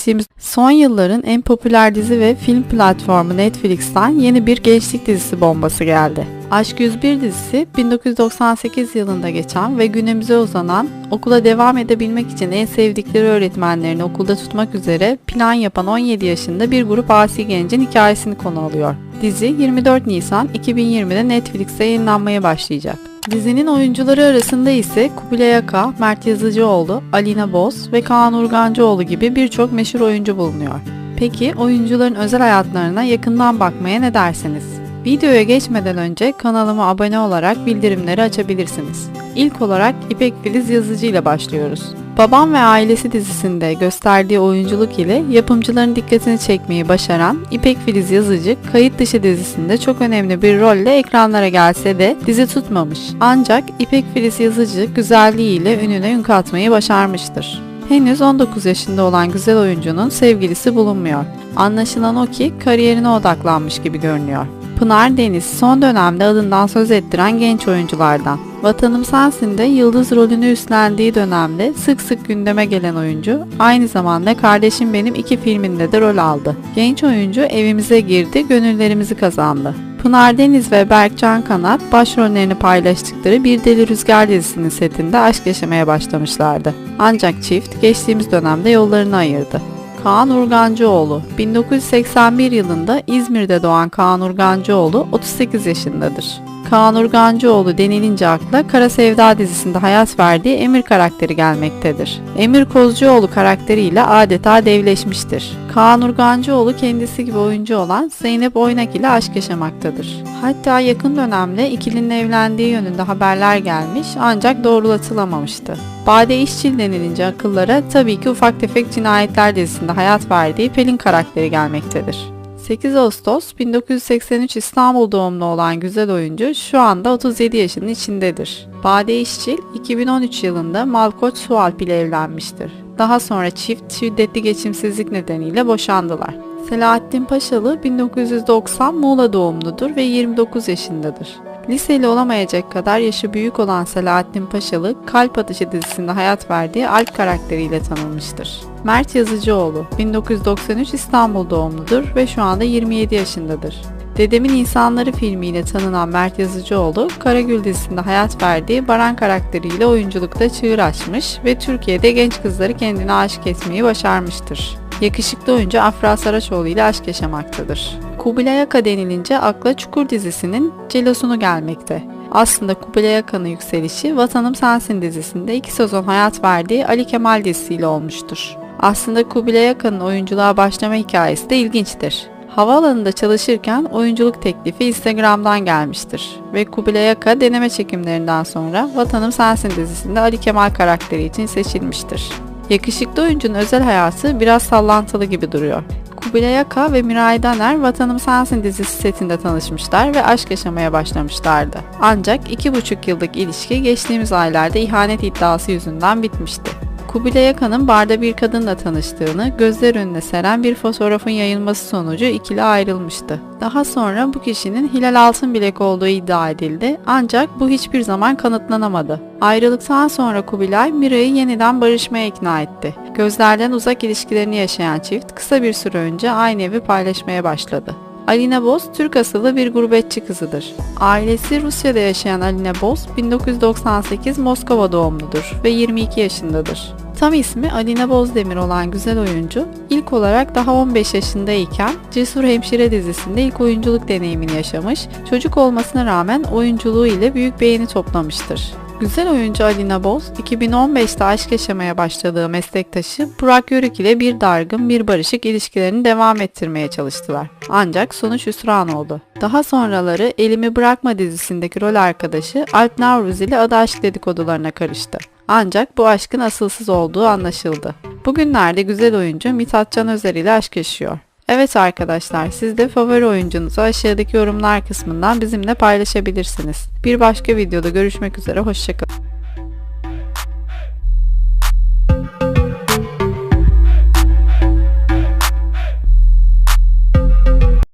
geçtiğimiz son yılların en popüler dizi ve film platformu Netflix'ten yeni bir gençlik dizisi bombası geldi. Aşk 101 dizisi 1998 yılında geçen ve günümüze uzanan okula devam edebilmek için en sevdikleri öğretmenlerini okulda tutmak üzere plan yapan 17 yaşında bir grup asi gencin hikayesini konu alıyor. Dizi 24 Nisan 2020'de Netflix'te yayınlanmaya başlayacak. Dizinin oyuncuları arasında ise Kubilay Aka, Mert Yazıcıoğlu, Alina Boz ve Kaan Urgancıoğlu gibi birçok meşhur oyuncu bulunuyor. Peki oyuncuların özel hayatlarına yakından bakmaya ne dersiniz? Videoya geçmeden önce kanalıma abone olarak bildirimleri açabilirsiniz. İlk olarak İpek Filiz Yazıcı ile başlıyoruz. Babam ve Ailesi dizisinde gösterdiği oyunculuk ile yapımcıların dikkatini çekmeyi başaran İpek Filiz Yazıcı, Kayıt Dışı dizisinde çok önemli bir rolle ekranlara gelse de dizi tutmamış. Ancak İpek Filiz Yazıcı güzelliğiyle ününe ün katmayı başarmıştır. Henüz 19 yaşında olan güzel oyuncunun sevgilisi bulunmuyor. Anlaşılan o ki kariyerine odaklanmış gibi görünüyor. Pınar Deniz son dönemde adından söz ettiren genç oyunculardan. Vatanım Sensin'de yıldız rolünü üstlendiği dönemde sık sık gündeme gelen oyuncu, aynı zamanda Kardeşim Benim iki filminde de rol aldı. Genç oyuncu evimize girdi, gönüllerimizi kazandı. Pınar Deniz ve Berkcan Kanat başrollerini paylaştıkları Bir Deli Rüzgar dizisinin setinde aşk yaşamaya başlamışlardı. Ancak çift geçtiğimiz dönemde yollarını ayırdı. Kaan Urgancıoğlu 1981 yılında İzmir'de doğan Kaan Urgancıoğlu 38 yaşındadır. Kaan Urgancıoğlu denilince akla Kara Sevda dizisinde hayat verdiği Emir karakteri gelmektedir. Emir Kozcuoğlu karakteriyle adeta devleşmiştir. Kaan Urgancıoğlu kendisi gibi oyuncu olan Zeynep Oynak ile aşk yaşamaktadır. Hatta yakın dönemde ikilinin evlendiği yönünde haberler gelmiş ancak doğrulatılamamıştı. Bade İşçil denilince akıllara tabii ki Ufak Tefek Cinayetler dizisinde hayat verdiği Pelin karakteri gelmektedir. 8 Ağustos 1983 İstanbul doğumlu olan güzel oyuncu şu anda 37 yaşının içindedir. Bade İşçil 2013 yılında Malkoç Sualp ile evlenmiştir. Daha sonra çift şiddetli geçimsizlik nedeniyle boşandılar. Selahattin Paşalı 1990 Muğla doğumludur ve 29 yaşındadır. Liseli olamayacak kadar yaşı büyük olan Selahattin Paşalı, Kalp Atışı dizisinde hayat verdiği Alp karakteriyle tanınmıştır. Mert Yazıcıoğlu, 1993 İstanbul doğumludur ve şu anda 27 yaşındadır. Dedemin İnsanları filmiyle tanınan Mert Yazıcıoğlu, Karagül dizisinde hayat verdiği Baran karakteriyle oyunculukta çığır açmış ve Türkiye'de genç kızları kendine aşık etmeyi başarmıştır. Yakışıklı oyuncu Afra Saraçoğlu ile aşk yaşamaktadır. Kubilay Aka denilince akla Çukur dizisinin celosunu gelmekte. Aslında Kubilay Aka'nın yükselişi Vatanım Sensin dizisinde iki sezon hayat verdiği Ali Kemal dizisiyle olmuştur. Aslında Kubilay Aka'nın oyunculuğa başlama hikayesi de ilginçtir. Havaalanında çalışırken oyunculuk teklifi Instagram'dan gelmiştir ve Kubilay Aka deneme çekimlerinden sonra Vatanım Sensin dizisinde Ali Kemal karakteri için seçilmiştir. Yakışıklı oyuncunun özel hayatı biraz sallantılı gibi duruyor. Kubilay Aka ve Miray Daner Vatanım Sensin dizisi setinde tanışmışlar ve aşk yaşamaya başlamışlardı. Ancak iki buçuk yıllık ilişki geçtiğimiz aylarda ihanet iddiası yüzünden bitmişti. Kubilay Akan'ın barda bir kadınla tanıştığını gözler önüne seren bir fotoğrafın yayılması sonucu ikili ayrılmıştı. Daha sonra bu kişinin Hilal Altınbilek olduğu iddia edildi ancak bu hiçbir zaman kanıtlanamadı. Ayrılıktan sonra Kubilay Mira'yı yeniden barışmaya ikna etti. Gözlerden uzak ilişkilerini yaşayan çift kısa bir süre önce aynı evi paylaşmaya başladı. Alina Boz Türk asıllı bir gurbetçi kızıdır. Ailesi Rusya'da yaşayan Alina Boz 1998 Moskova doğumludur ve 22 yaşındadır. Tam ismi Alina Bozdemir olan güzel oyuncu, ilk olarak daha 15 yaşındayken Cesur Hemşire dizisinde ilk oyunculuk deneyimini yaşamış, çocuk olmasına rağmen oyunculuğu ile büyük beğeni toplamıştır. Güzel oyuncu Alina Boz, 2015'te aşk yaşamaya başladığı meslektaşı Burak Yörük ile bir dargın bir barışık ilişkilerini devam ettirmeye çalıştılar. Ancak sonuç hüsran oldu. Daha sonraları Elimi Bırakma dizisindeki rol arkadaşı Alp Navruz ile adı aşk dedikodularına karıştı. Ancak bu aşkın asılsız olduğu anlaşıldı. Bugünlerde güzel oyuncu Mithat Can Özer ile aşk yaşıyor. Evet arkadaşlar siz de favori oyuncunuzu aşağıdaki yorumlar kısmından bizimle paylaşabilirsiniz. Bir başka videoda görüşmek üzere hoşçakalın.